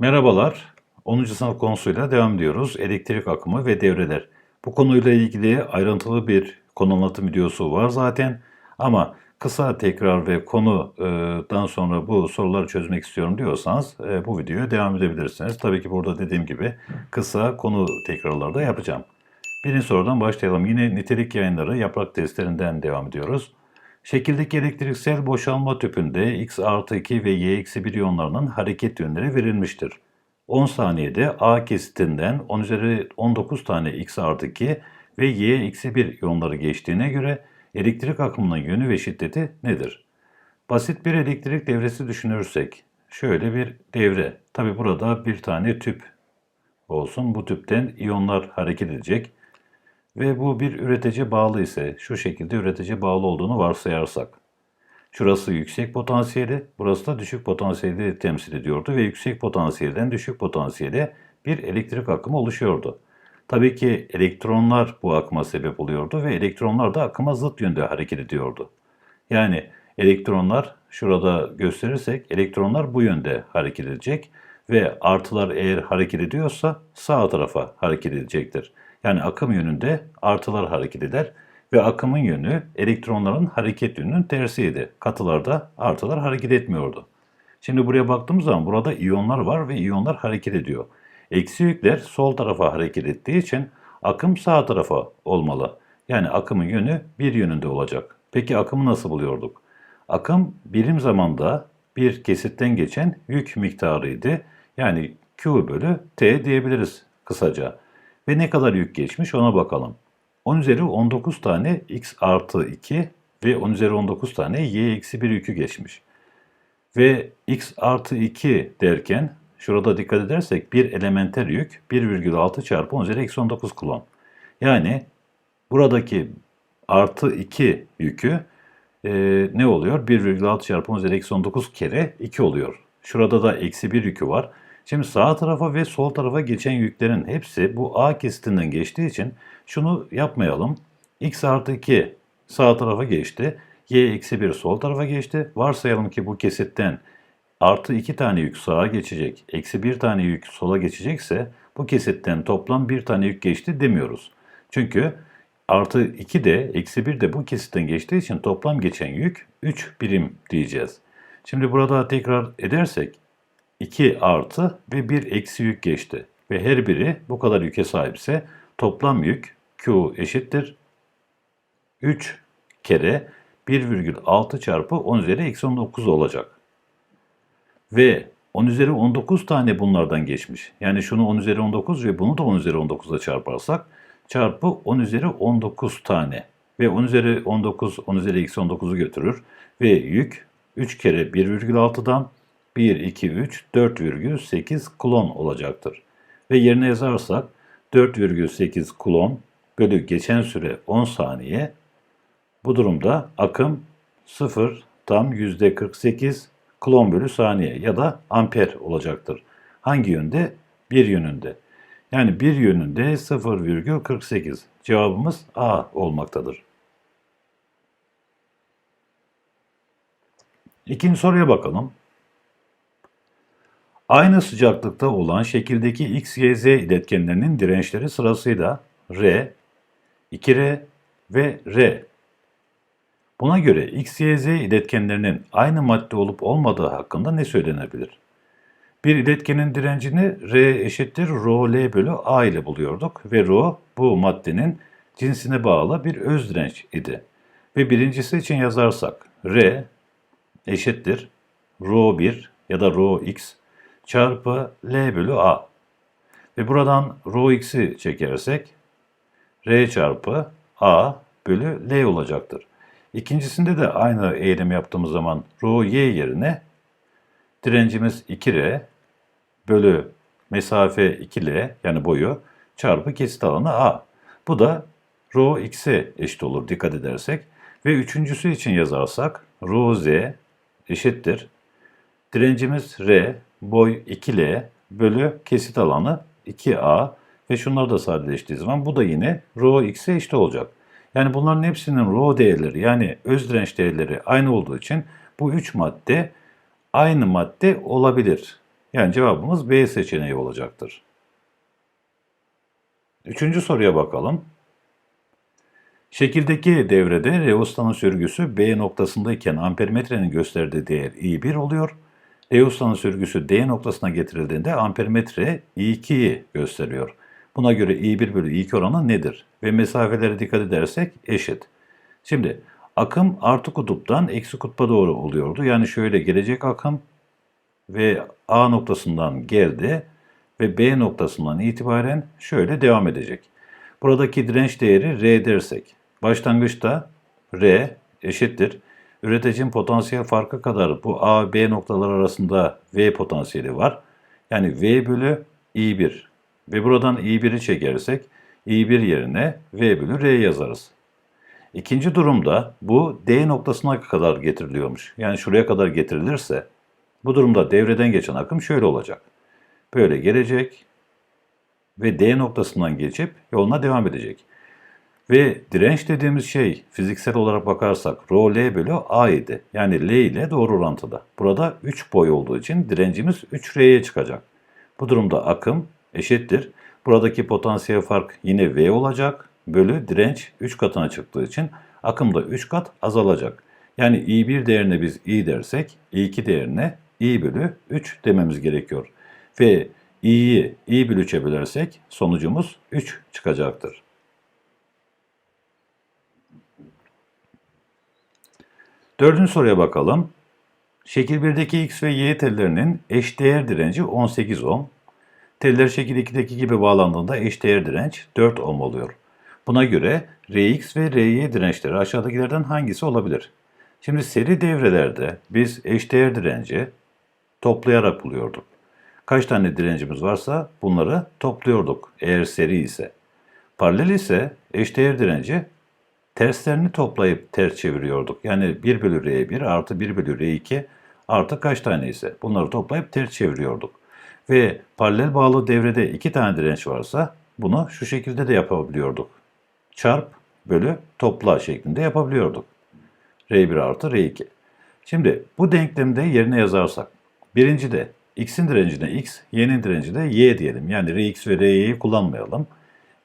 Merhabalar. 10. sınıf konusuyla devam ediyoruz. Elektrik akımı ve devreler. Bu konuyla ilgili ayrıntılı bir konu anlatım videosu var zaten. Ama kısa tekrar ve konudan sonra bu soruları çözmek istiyorum diyorsanız e, bu videoya devam edebilirsiniz. Tabii ki burada dediğim gibi kısa konu tekrarları da yapacağım. Birinci sorudan başlayalım. Yine nitelik yayınları yaprak testlerinden devam ediyoruz. Şekildeki elektriksel boşalma tüpünde X artı 2 ve Y eksi 1 iyonlarının hareket yönleri verilmiştir. 10 saniyede A kesitinden 10 üzeri 19 tane X artı 2 ve Y eksi 1 iyonları geçtiğine göre elektrik akımının yönü ve şiddeti nedir? Basit bir elektrik devresi düşünürsek şöyle bir devre. Tabi burada bir tane tüp olsun. Bu tüpten iyonlar hareket edecek ve bu bir üretici bağlı ise şu şekilde üretici bağlı olduğunu varsayarsak. Şurası yüksek potansiyeli, burası da düşük potansiyeli temsil ediyordu ve yüksek potansiyelden düşük potansiyele bir elektrik akımı oluşuyordu. Tabii ki elektronlar bu akıma sebep oluyordu ve elektronlar da akıma zıt yönde hareket ediyordu. Yani elektronlar şurada gösterirsek elektronlar bu yönde hareket edecek ve artılar eğer hareket ediyorsa sağ tarafa hareket edecektir. Yani akım yönünde artılar hareket eder ve akımın yönü elektronların hareket yönünün tersiydi. Katılarda artılar hareket etmiyordu. Şimdi buraya baktığımız zaman burada iyonlar var ve iyonlar hareket ediyor. Eksi yükler sol tarafa hareket ettiği için akım sağ tarafa olmalı. Yani akımın yönü bir yönünde olacak. Peki akımı nasıl buluyorduk? Akım birim zamanda bir kesitten geçen yük miktarıydı. Yani Q bölü T diyebiliriz kısaca. Ve ne kadar yük geçmiş ona bakalım. 10 üzeri 19 tane x artı 2 ve 10 üzeri 19 tane y eksi 1 yükü geçmiş. Ve x artı 2 derken şurada dikkat edersek bir elementer yük 1,6 çarpı 10 üzeri eksi 19 kulon. Yani buradaki artı 2 yükü e, ne oluyor? 1,6 çarpı 10 üzeri eksi 19 kere 2 oluyor. Şurada da eksi 1 yükü var. Şimdi sağ tarafa ve sol tarafa geçen yüklerin hepsi bu A kesitinden geçtiği için şunu yapmayalım. X artı 2 sağ tarafa geçti. Y eksi 1 sol tarafa geçti. Varsayalım ki bu kesitten artı 2 tane yük sağa geçecek, eksi 1 tane yük sola geçecekse bu kesitten toplam 1 tane yük geçti demiyoruz. Çünkü artı 2 de eksi 1 de bu kesitten geçtiği için toplam geçen yük 3 birim diyeceğiz. Şimdi burada tekrar edersek 2 artı ve 1 eksi yük geçti. Ve her biri bu kadar yüke sahipse toplam yük Q eşittir 3 kere 1,6 çarpı 10 üzeri eksi 19 olacak. Ve 10 üzeri 19 tane bunlardan geçmiş. Yani şunu 10 üzeri 19 ve bunu da 10 üzeri 19'a çarparsak çarpı 10 üzeri 19 tane. Ve 10 üzeri 19 10 üzeri eksi 19'u götürür. Ve yük 3 kere 1,6'dan 1, 2, 3, 4,8 kulon olacaktır. Ve yerine yazarsak 4,8 kulon bölü geçen süre 10 saniye. Bu durumda akım 0 tam %48 kulon bölü saniye ya da amper olacaktır. Hangi yönde? Bir yönünde. Yani bir yönünde 0,48. Cevabımız A olmaktadır. İkinci soruya bakalım. Aynı sıcaklıkta olan şekildeki x, y, z iletkenlerinin dirençleri sırasıyla R, 2R ve R. Buna göre x, y, z iletkenlerinin aynı madde olup olmadığı hakkında ne söylenebilir? Bir iletkenin direncini R eşittir Rho L bölü A ile buluyorduk ve Rho bu maddenin cinsine bağlı bir öz direnç idi. Ve birincisi için yazarsak R eşittir Rho 1 ya da Rho X çarpı L bölü A. Ve buradan rho x'i çekersek R çarpı A bölü L olacaktır. İkincisinde de aynı eylemi yaptığımız zaman rho y yerine direncimiz 2R bölü mesafe 2L yani boyu çarpı kesit alanı A. Bu da rho x'e eşit olur dikkat edersek. Ve üçüncüsü için yazarsak rho z eşittir. Direncimiz R boy 2L bölü kesit alanı 2A ve şunları da sadeleştiği zaman bu da yine rho x'e eşit olacak. Yani bunların hepsinin rho değerleri yani öz direnç değerleri aynı olduğu için bu üç madde aynı madde olabilir. Yani cevabımız B seçeneği olacaktır. Üçüncü soruya bakalım. Şekildeki devrede Reostan'ın sürgüsü B noktasındayken ampermetrenin gösterdiği değer I1 oluyor. Reostan'ın sürgüsü D noktasına getirildiğinde ampermetre I2'yi gösteriyor. Buna göre I1 bölü I2 oranı nedir? Ve mesafelere dikkat edersek eşit. Şimdi akım artı kutuptan eksi kutba doğru oluyordu. Yani şöyle gelecek akım ve A noktasından geldi ve B noktasından itibaren şöyle devam edecek. Buradaki direnç değeri R dersek, başlangıçta R eşittir. Üreticinin potansiyel farkı kadar bu A B noktalar arasında V potansiyeli var. Yani V bölü I1 ve buradan I1'i çekersek I1 yerine V bölü R yazarız. İkinci durumda bu D noktasına kadar getiriliyormuş. Yani şuraya kadar getirilirse bu durumda devreden geçen akım şöyle olacak. Böyle gelecek ve D noktasından geçip yoluna devam edecek. Ve direnç dediğimiz şey fiziksel olarak bakarsak rho L bölü A idi. Yani L ile doğru orantıda. Burada 3 boy olduğu için direncimiz 3R'ye çıkacak. Bu durumda akım eşittir. Buradaki potansiyel fark yine V olacak. Bölü direnç 3 katına çıktığı için akım da 3 kat azalacak. Yani I1 değerine biz I dersek I2 değerine I bölü 3 dememiz gerekiyor. Ve i'yi i bölü 3'e bölersek sonucumuz 3 çıkacaktır. Dördüncü soruya bakalım. Şekil 1'deki x ve y tellerinin eşdeğer direnci 18 ohm. Teller şekil 2'deki gibi bağlandığında eşdeğer direnç 4 ohm oluyor. Buna göre Rx ve Ry dirençleri aşağıdakilerden hangisi olabilir? Şimdi seri devrelerde biz eşdeğer direnci toplayarak buluyorduk. Kaç tane direncimiz varsa bunları topluyorduk eğer seri ise. Paralel ise eşdeğer direnci terslerini toplayıp ters çeviriyorduk. Yani 1 bölü R1 artı 1 bölü R2 artı kaç tane ise bunları toplayıp ters çeviriyorduk. Ve paralel bağlı devrede iki tane direnç varsa bunu şu şekilde de yapabiliyorduk. Çarp bölü topla şeklinde yapabiliyorduk. R1 artı R2. Şimdi bu denklemde yerine yazarsak birinci de x'in direncine x, y'nin direncine y diyelim. Yani rx ve ry'yi kullanmayalım.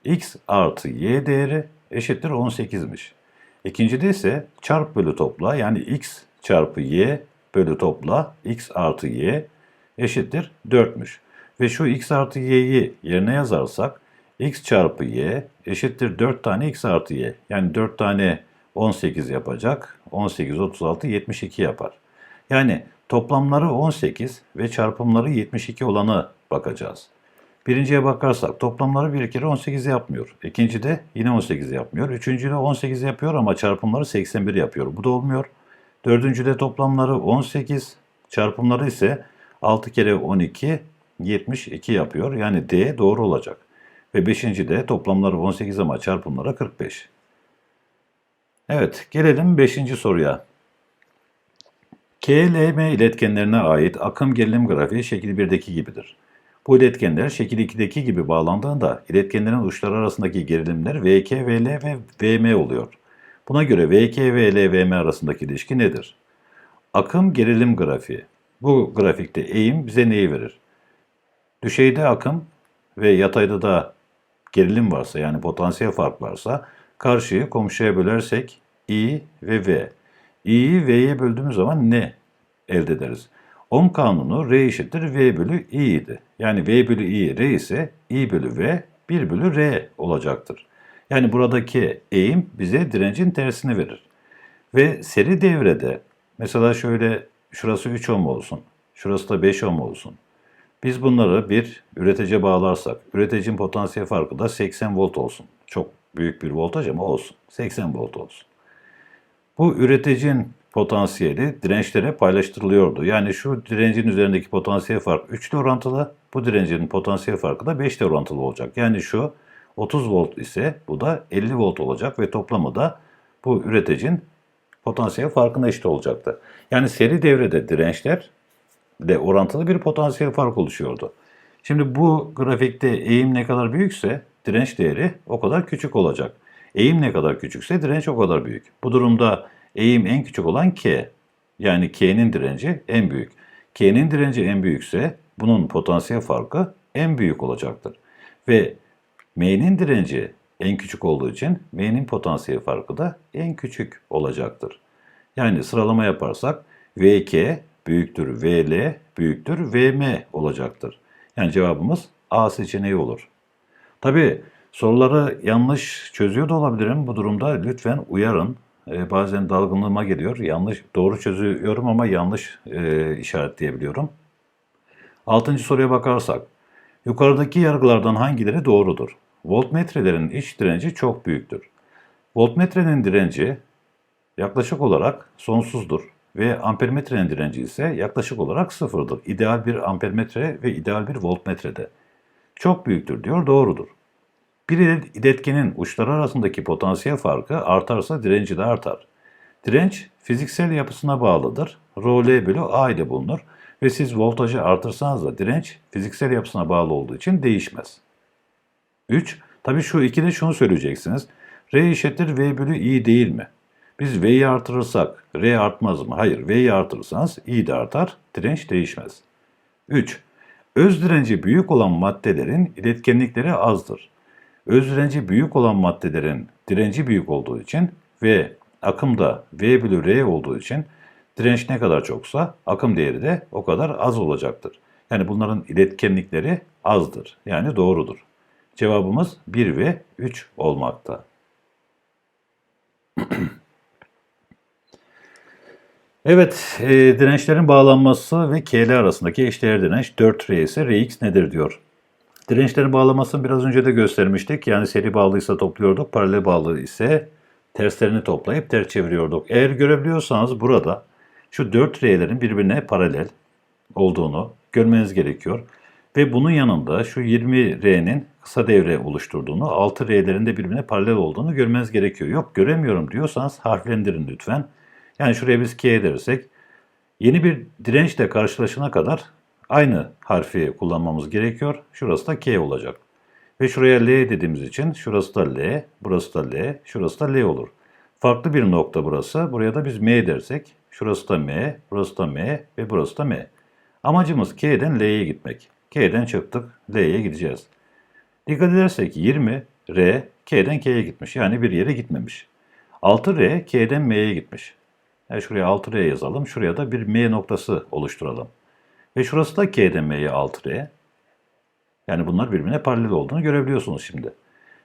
x artı y değeri eşittir 18'miş. İkincide ise çarp bölü topla yani x çarpı y bölü topla x artı y eşittir 4'müş. Ve şu x artı y'yi yerine yazarsak x çarpı y eşittir 4 tane x artı y. Yani 4 tane 18 yapacak. 18, 36, 72 yapar. Yani Toplamları 18 ve çarpımları 72 olanı bakacağız. Birinciye bakarsak toplamları bir kere 18 yapmıyor. İkinci de yine 18 yapmıyor. Üçüncü de 18 yapıyor ama çarpımları 81 yapıyor. Bu da olmuyor. Dördüncü de toplamları 18, çarpımları ise 6 kere 12, 72 yapıyor. Yani D doğru olacak. Ve beşinci de toplamları 18 ama çarpımları 45. Evet gelelim beşinci soruya. KLM iletkenlerine ait akım gerilim grafiği şekil 1'deki gibidir. Bu iletkenler şekil 2'deki gibi bağlandığında iletkenlerin uçları arasındaki gerilimler VK, VL ve VM oluyor. Buna göre VK, VL, VM arasındaki ilişki nedir? Akım gerilim grafiği. Bu grafikte eğim bize neyi verir? Düşeyde akım ve yatayda da gerilim varsa yani potansiyel fark varsa karşıyı komşuya bölersek I ve V. i'yi v'ye böldüğümüz zaman ne elde ederiz? Ohm kanunu r eşittir v bölü i idi. Yani v bölü i r ise i bölü v 1 bölü r olacaktır. Yani buradaki eğim bize direncin tersini verir. Ve seri devrede mesela şöyle şurası 3 ohm olsun, şurası da 5 ohm olsun. Biz bunları bir üretece bağlarsak, üreticinin potansiyel farkı da 80 volt olsun. Çok büyük bir voltaj ama olsun. 80 volt olsun. Bu üreticinin potansiyeli dirençlere paylaştırılıyordu. Yani şu direncin üzerindeki potansiyel fark 3 ile orantılı, bu direncin potansiyel farkı da 5 ile orantılı olacak. Yani şu 30 volt ise bu da 50 volt olacak ve toplamı da bu üreticinin potansiyel farkına eşit olacaktı. Yani seri devrede dirençler de orantılı bir potansiyel fark oluşuyordu. Şimdi bu grafikte eğim ne kadar büyükse direnç değeri o kadar küçük olacak. Eğim ne kadar küçükse direnç o kadar büyük. Bu durumda eğim en küçük olan K. Yani K'nin direnci en büyük. K'nin direnci en büyükse bunun potansiyel farkı en büyük olacaktır. Ve M'nin direnci en küçük olduğu için M'nin potansiyel farkı da en küçük olacaktır. Yani sıralama yaparsak VK büyüktür VL büyüktür VM olacaktır. Yani cevabımız A seçeneği olur. Tabi soruları yanlış çözüyor da olabilirim. Bu durumda lütfen uyarın. Ee, bazen dalgınlığıma geliyor. Yanlış, doğru çözüyorum ama yanlış e, işaretleyebiliyorum. Altıncı soruya bakarsak. Yukarıdaki yargılardan hangileri doğrudur? Voltmetrelerin iç direnci çok büyüktür. Voltmetrenin direnci yaklaşık olarak sonsuzdur ve ampermetrenin direnci ise yaklaşık olarak sıfırdır. İdeal bir ampermetre ve ideal bir voltmetrede. Çok büyüktür diyor, doğrudur. Bir iletkenin uçları arasındaki potansiyel farkı artarsa direnci de artar. Direnç fiziksel yapısına bağlıdır. Rho L bölü A ile bulunur ve siz voltajı artırsanız da direnç fiziksel yapısına bağlı olduğu için değişmez. 3. Tabi şu ikide şunu söyleyeceksiniz. R eşittir V bölü I değil mi? Biz V'yi artırırsak R artmaz mı? Hayır. V'yi artırırsanız I de artar. Direnç değişmez. 3. Öz direnci büyük olan maddelerin iletkenlikleri azdır. Öz direnci büyük olan maddelerin direnci büyük olduğu için ve akım da V bölü R olduğu için direnç ne kadar çoksa akım değeri de o kadar az olacaktır. Yani bunların iletkenlikleri azdır. Yani doğrudur. Cevabımız 1 ve 3 olmakta. Evet, e, dirençlerin bağlanması ve KL arasındaki eşdeğer direnç 4R ise Rx nedir diyor. Dirençlerin bağlamasını biraz önce de göstermiştik. Yani seri bağlıysa topluyorduk, paralel bağlı ise terslerini toplayıp ters çeviriyorduk. Eğer görebiliyorsanız burada şu 4 R'lerin birbirine paralel olduğunu görmeniz gerekiyor. Ve bunun yanında şu 20 R'nin kısa devre oluşturduğunu, 6 R'lerin de birbirine paralel olduğunu görmeniz gerekiyor. Yok göremiyorum diyorsanız harflendirin lütfen. Yani şuraya biz K dersek yeni bir dirençle karşılaşana kadar aynı harfi kullanmamız gerekiyor. Şurası da K olacak. Ve şuraya L dediğimiz için şurası da L, burası da L, şurası da L olur. Farklı bir nokta burası. Buraya da biz M dersek şurası da M, burası da M ve burası da M. Amacımız K'den L'ye gitmek. K'den çıktık, L'ye gideceğiz. Dikkat edersek 20 R K'den K'ye gitmiş. Yani bir yere gitmemiş. 6 R K'den M'ye gitmiş. Yani şuraya 6R yazalım. Şuraya da bir M noktası oluşturalım. Ve şurası da K'den M'ye 6R. Yani bunlar birbirine paralel olduğunu görebiliyorsunuz şimdi.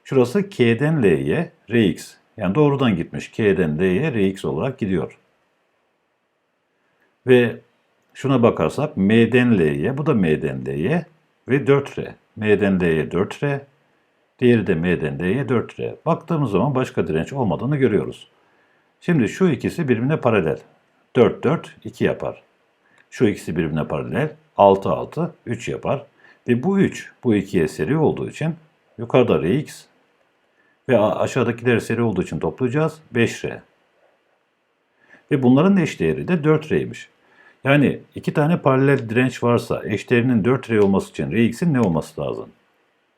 Şurası K'den L'ye Rx. Yani doğrudan gitmiş. K'den L'ye Rx olarak gidiyor. Ve şuna bakarsak M'den L'ye, bu da M'den L'ye ve 4R. M'den L'ye 4R, diğeri de M'den L'ye 4R. Baktığımız zaman başka direnç olmadığını görüyoruz. Şimdi şu ikisi birbirine paralel. 4, 4, 2 yapar. Şu ikisi birbirine paralel. 6, 6, 3 yapar. Ve bu 3, bu 2'ye seri olduğu için yukarıda Rx ve aşağıdakileri seri olduğu için toplayacağız. 5R. Ve bunların eşdeğeri de 4R'ymiş. Yani iki tane paralel direnç varsa eşdeğerinin 4R olması için Rx'in ne olması lazım?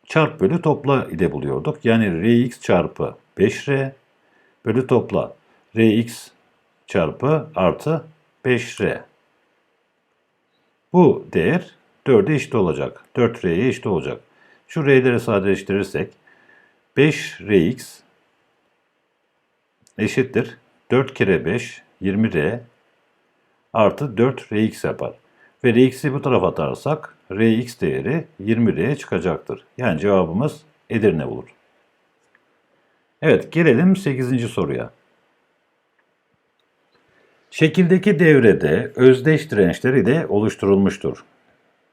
Çarp bölü topla ile buluyorduk. Yani Rx çarpı 5R bölü topla Rx çarpı artı 5R. Bu değer 4'e eşit olacak. 4R'ye eşit olacak. Şu R'leri sadeleştirirsek 5Rx eşittir. 4 kere 5 20R artı 4Rx yapar. Ve Rx'i bu tarafa atarsak Rx değeri 20R'ye çıkacaktır. Yani cevabımız Edirne olur. Evet gelelim 8. soruya. Şekildeki devrede özdeş dirençler ile oluşturulmuştur.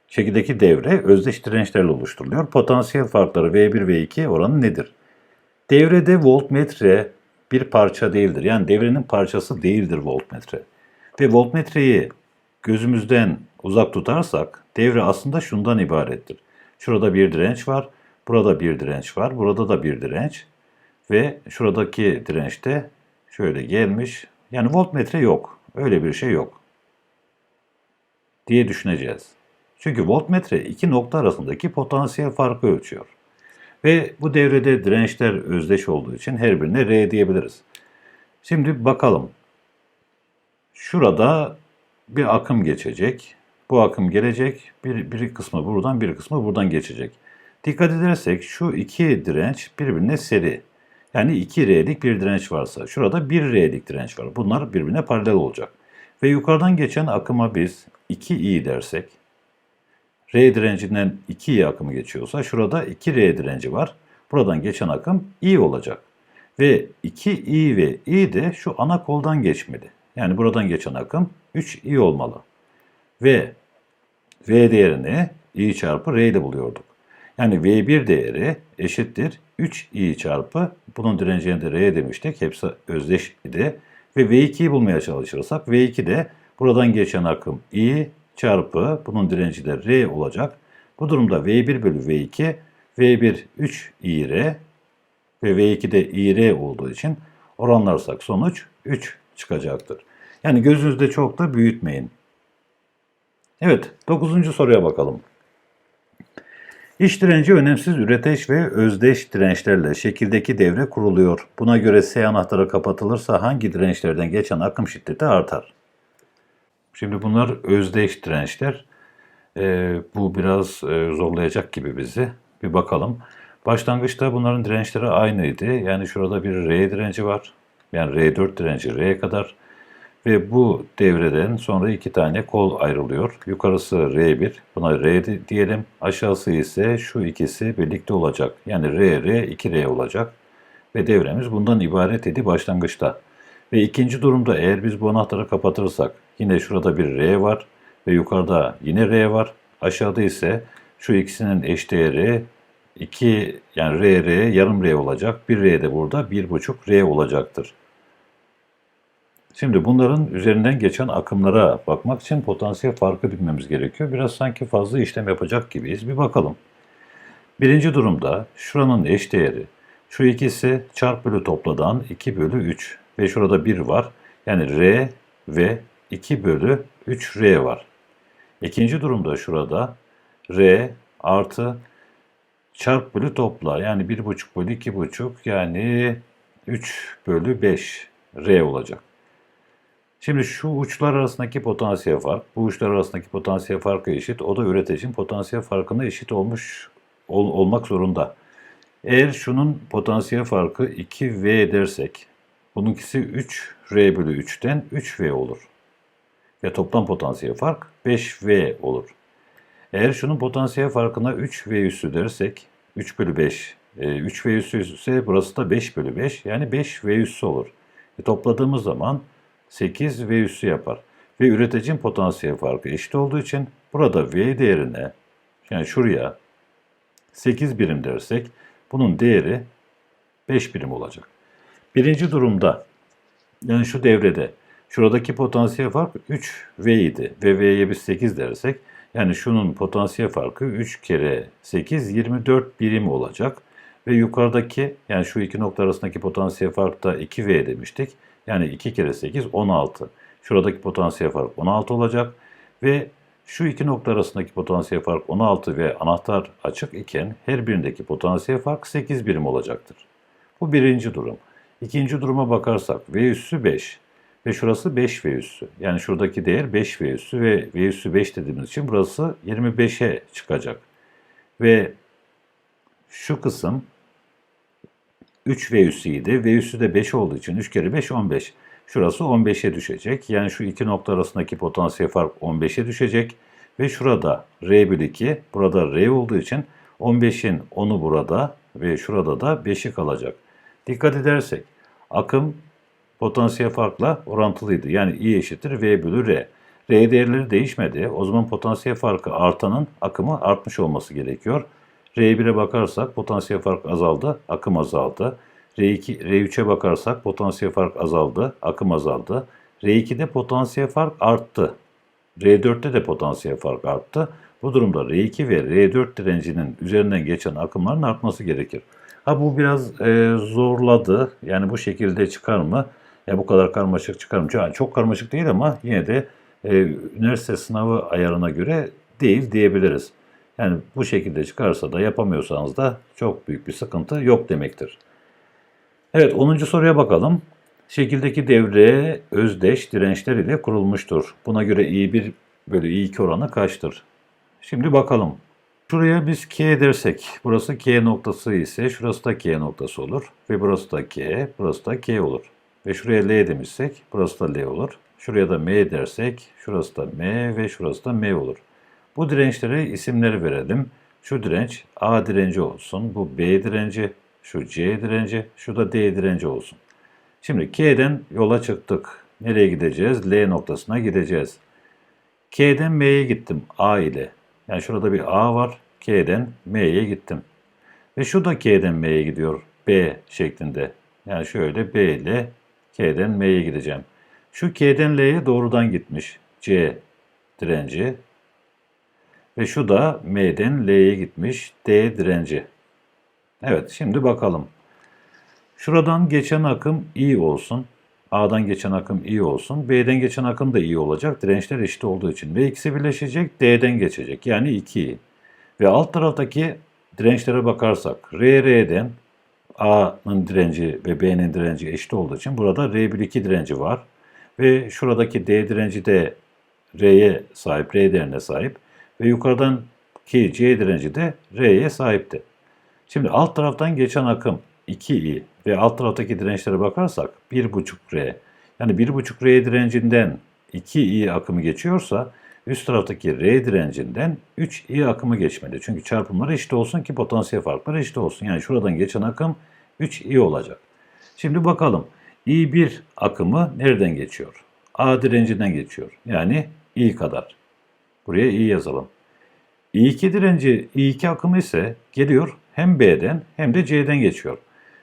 Şekildeki devre özdeş dirençlerle oluşturuluyor. Potansiyel farkları V1 ve 2 oranı nedir? Devrede voltmetre bir parça değildir. Yani devrenin parçası değildir voltmetre. Ve voltmetreyi gözümüzden uzak tutarsak devre aslında şundan ibarettir. Şurada bir direnç var, burada bir direnç var, burada da bir direnç ve şuradaki dirençte şöyle gelmiş. Yani voltmetre yok. Öyle bir şey yok. Diye düşüneceğiz. Çünkü voltmetre iki nokta arasındaki potansiyel farkı ölçüyor. Ve bu devrede dirençler özdeş olduğu için her birine R diyebiliriz. Şimdi bakalım. Şurada bir akım geçecek. Bu akım gelecek. Bir, bir kısmı buradan bir kısmı buradan geçecek. Dikkat edersek şu iki direnç birbirine seri. Yani 2R'lik bir direnç varsa şurada 1R'lik direnç var. Bunlar birbirine paralel olacak. Ve yukarıdan geçen akıma biz 2i dersek R direncinden 2i akımı geçiyorsa şurada 2R direnci var. Buradan geçen akım i olacak. Ve 2i ve i de şu ana koldan geçmeli. Yani buradan geçen akım 3i olmalı. Ve v değerini i çarpı r ile buluyorduk. Yani v1 değeri eşittir 3i çarpı bunun direncine de r demiştik. Hepsi özdeş idi. Ve v2'yi bulmaya çalışırsak v2 de buradan geçen akım i çarpı bunun direnci de r olacak. Bu durumda v1 bölü v2 v1 3 i r ve v2 de i r olduğu için oranlarsak sonuç 3 çıkacaktır. Yani gözünüzde çok da büyütmeyin. Evet, 9. soruya bakalım. İç direnci önemsiz üreteç ve özdeş dirençlerle şekildeki devre kuruluyor. Buna göre S anahtarı kapatılırsa hangi dirençlerden geçen akım şiddeti artar? Şimdi bunlar özdeş dirençler. Ee, bu biraz e, zorlayacak gibi bizi. Bir bakalım. Başlangıçta bunların dirençleri aynıydı. Yani şurada bir R direnci var. Yani R4 direnci R'ye kadar. Ve bu devreden sonra iki tane kol ayrılıyor. Yukarısı R1, buna R di- diyelim. Aşağısı ise şu ikisi birlikte olacak. Yani R, R, 2R olacak. Ve devremiz bundan ibaret idi başlangıçta. Ve ikinci durumda eğer biz bu anahtarı kapatırsak yine şurada bir R var ve yukarıda yine R var. Aşağıda ise şu ikisinin eşdeğeri 2 yani R, R yarım R olacak. 1 R de burada 1,5 R olacaktır. Şimdi bunların üzerinden geçen akımlara bakmak için potansiyel farkı bilmemiz gerekiyor. Biraz sanki fazla işlem yapacak gibiyiz. Bir bakalım. Birinci durumda şuranın eşdeğeri. Şu ikisi çarp bölü topladan 2 bölü 3 ve şurada 1 var. Yani R ve 2 bölü 3 R var. İkinci durumda şurada R artı çarp bölü topla yani 1,5 bölü 2,5 yani 3 bölü 5 R olacak. Şimdi şu uçlar arasındaki potansiyel fark, bu uçlar arasındaki potansiyel farkı eşit. O da üreticinin potansiyel farkına eşit olmuş ol- olmak zorunda. Eğer şunun potansiyel farkı 2V dersek, bununkisi 3R bölü 3'ten 3V olur. Ve toplam potansiyel fark 5V olur. Eğer şunun potansiyel farkına 3V üssü dersek, 3 bölü 5, e, 3V üssü ise burası da 5 bölü 5, yani 5V üssü olur. E, topladığımız zaman 8 V üssü yapar. Ve üreticinin potansiyel farkı eşit olduğu için burada V değerine, yani şuraya 8 birim dersek, bunun değeri 5 birim olacak. Birinci durumda, yani şu devrede, şuradaki potansiyel fark 3V idi ve V'ye biz 8 dersek, yani şunun potansiyel farkı 3 kere 8, 24 birim olacak. Ve yukarıdaki, yani şu iki nokta arasındaki potansiyel fark da 2V demiştik. Yani 2 kere 8, 16. Şuradaki potansiyel fark 16 olacak. Ve şu iki nokta arasındaki potansiyel fark 16 ve anahtar açık iken her birindeki potansiyel fark 8 birim olacaktır. Bu birinci durum. İkinci duruma bakarsak V üssü 5 ve şurası 5 V üssü. Yani şuradaki değer 5 V üssü ve V üssü 5 dediğimiz için burası 25'e çıkacak. Ve şu kısım 3 V üssüydi. V üssü de 5 olduğu için 3 kere 5 15. Şurası 15'e düşecek. Yani şu iki nokta arasındaki potansiyel fark 15'e düşecek. Ve şurada R bölü 2, burada R olduğu için 15'in 10'u burada ve şurada da 5'i kalacak. Dikkat edersek akım potansiyel farkla orantılıydı. Yani I eşittir V bölü R. R değerleri değişmedi. O zaman potansiyel farkı artanın akımı artmış olması gerekiyor. R1'e bakarsak potansiyel fark azaldı, akım azaldı. R2, R3'e bakarsak potansiyel fark azaldı, akım azaldı. R2'de potansiyel fark arttı. R4'te de potansiyel fark arttı. Bu durumda R2 ve R4 direncinin üzerinden geçen akımların artması gerekir. Ha bu biraz e, zorladı. Yani bu şekilde çıkar mı? Ya bu kadar karmaşık çıkar mı? Yani çok karmaşık değil ama yine de e, üniversite sınavı ayarına göre değil diyebiliriz. Yani bu şekilde çıkarsa da yapamıyorsanız da çok büyük bir sıkıntı yok demektir. Evet 10. soruya bakalım. Şekildeki devre özdeş dirençler ile kurulmuştur. Buna göre I1 bölü I2 oranı kaçtır? Şimdi bakalım. Şuraya biz K dersek, burası K noktası ise şurası da K noktası olur. Ve burası da K, burası da K olur. Ve şuraya L demişsek, burası da L olur. Şuraya da M dersek, şurası da M ve şurası da M olur. Bu dirençlere isimleri verelim. Şu direnç A direnci olsun, bu B direnci, şu C direnci, şu da D direnci olsun. Şimdi K'den yola çıktık. Nereye gideceğiz? L noktasına gideceğiz. K'den M'ye gittim A ile. Yani şurada bir A var. K'den M'ye gittim. Ve şu da K'den M'ye gidiyor. B şeklinde. Yani şöyle B ile K'den M'ye gideceğim. Şu K'den L'ye doğrudan gitmiş. C direnci. Ve şu da M'den L'ye gitmiş. D direnci. Evet şimdi bakalım. Şuradan geçen akım I olsun. A'dan geçen akım I olsun. B'den geçen akım da I olacak. Dirençler eşit olduğu için. Ve ikisi birleşecek. D'den geçecek. Yani 2I. Ve alt taraftaki dirençlere bakarsak RR'den A'nın direnci ve B'nin direnci eşit olduğu için burada R bölü 2 direnci var. Ve şuradaki D direnci de R'ye sahip, R değerine sahip. Ve yukarıdan ki C direnci de R'ye sahipti. Şimdi alt taraftan geçen akım 2i ve alt taraftaki dirençlere bakarsak 1,5R. Yani 1,5R direncinden 2i akımı geçiyorsa üst taraftaki R direncinden 3i akımı geçmeli. Çünkü çarpımları eşit olsun ki potansiyel farkları eşit olsun. Yani şuradan geçen akım 3i olacak. Şimdi bakalım i1 akımı nereden geçiyor? A direncinden geçiyor. Yani i kadar. Buraya i yazalım. i2 direnci i2 akımı ise geliyor hem B'den hem de C'den geçiyor.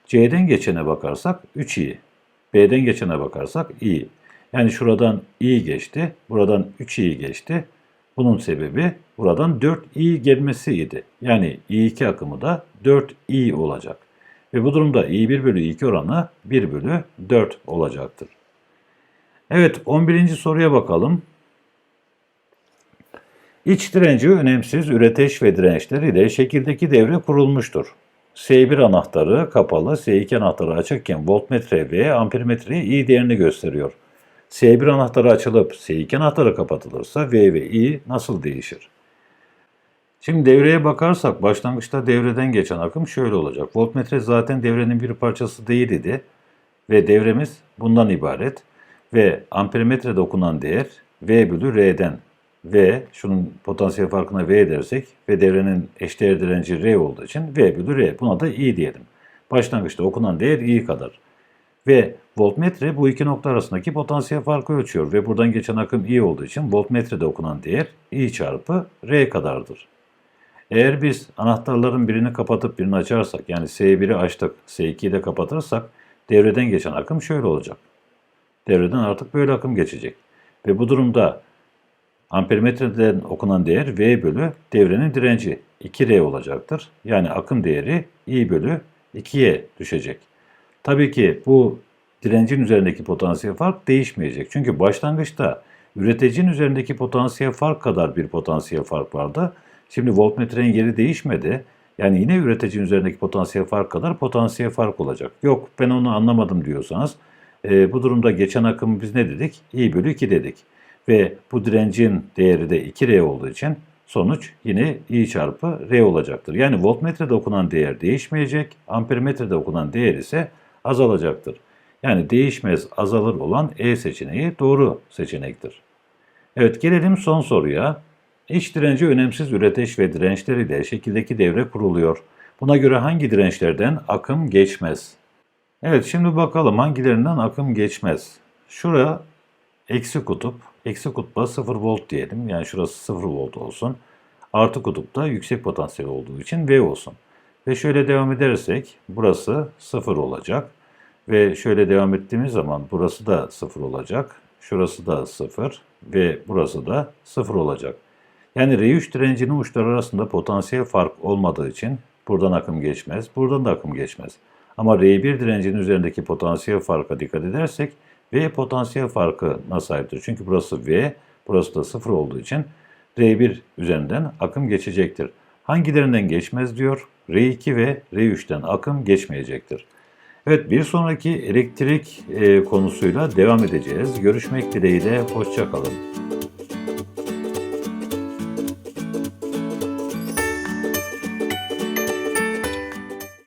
C'den geçene bakarsak 3i. B'den geçene bakarsak i. Yani şuradan i geçti, buradan 3i geçti. Bunun sebebi buradan 4i gelmesiydi. Yani i2 akımı da 4i olacak. Ve bu durumda i1 bölü i2 oranı 1 bölü 4 olacaktır. Evet 11. soruya bakalım. İç direnci önemsiz üreteç ve dirençler ile şekildeki devre kurulmuştur. S1 anahtarı kapalı, S2 anahtarı açıkken voltmetre ve ampermetre I değerini gösteriyor. S1 anahtarı açılıp S2 anahtarı kapatılırsa V ve I nasıl değişir? Şimdi devreye bakarsak başlangıçta devreden geçen akım şöyle olacak. Voltmetre zaten devrenin bir parçası değil idi ve devremiz bundan ibaret ve ampermetrede okunan değer V bölü R'den V, şunun potansiyel farkına V dersek ve devrenin eşdeğer direnci R olduğu için V bölü R. Buna da I diyelim. Başlangıçta okunan değer I kadar. Ve voltmetre bu iki nokta arasındaki potansiyel farkı ölçüyor ve buradan geçen akım I olduğu için voltmetrede okunan değer I çarpı R kadardır. Eğer biz anahtarların birini kapatıp birini açarsak yani S1'i açtık, S2'yi de kapatırsak devreden geçen akım şöyle olacak. Devreden artık böyle akım geçecek. Ve bu durumda Ampermetreden okunan değer V bölü devrenin direnci 2R olacaktır. Yani akım değeri I bölü 2'ye düşecek. Tabii ki bu direncin üzerindeki potansiyel fark değişmeyecek. Çünkü başlangıçta üreticinin üzerindeki potansiyel fark kadar bir potansiyel fark vardı. Şimdi voltmetrenin yeri değişmedi. Yani yine üreticinin üzerindeki potansiyel fark kadar potansiyel fark olacak. Yok ben onu anlamadım diyorsanız e, bu durumda geçen akım biz ne dedik? I bölü 2 dedik. Ve bu direncin değeri de 2R olduğu için sonuç yine I çarpı R olacaktır. Yani voltmetrede okunan değer değişmeyecek, ampermetrede okunan değer ise azalacaktır. Yani değişmez azalır olan E seçeneği doğru seçenektir. Evet gelelim son soruya. İç direnci önemsiz üreteç ve dirençler ile şekildeki devre kuruluyor. Buna göre hangi dirençlerden akım geçmez? Evet şimdi bakalım hangilerinden akım geçmez. Şuraya eksi kutup, eksi kutba 0 volt diyelim. Yani şurası 0 volt olsun. Artı kutupta yüksek potansiyel olduğu için V olsun. Ve şöyle devam edersek burası 0 olacak. Ve şöyle devam ettiğimiz zaman burası da 0 olacak. Şurası da 0 ve burası da 0 olacak. Yani R3 direncinin uçları arasında potansiyel fark olmadığı için buradan akım geçmez, buradan da akım geçmez. Ama R1 direncinin üzerindeki potansiyel farka dikkat edersek V potansiyel farkına sahiptir. Çünkü burası V, burası da 0 olduğu için R1 üzerinden akım geçecektir. Hangilerinden geçmez diyor? R2 ve R3'ten akım geçmeyecektir. Evet bir sonraki elektrik e, konusuyla devam edeceğiz. Görüşmek dileğiyle, hoşçakalın.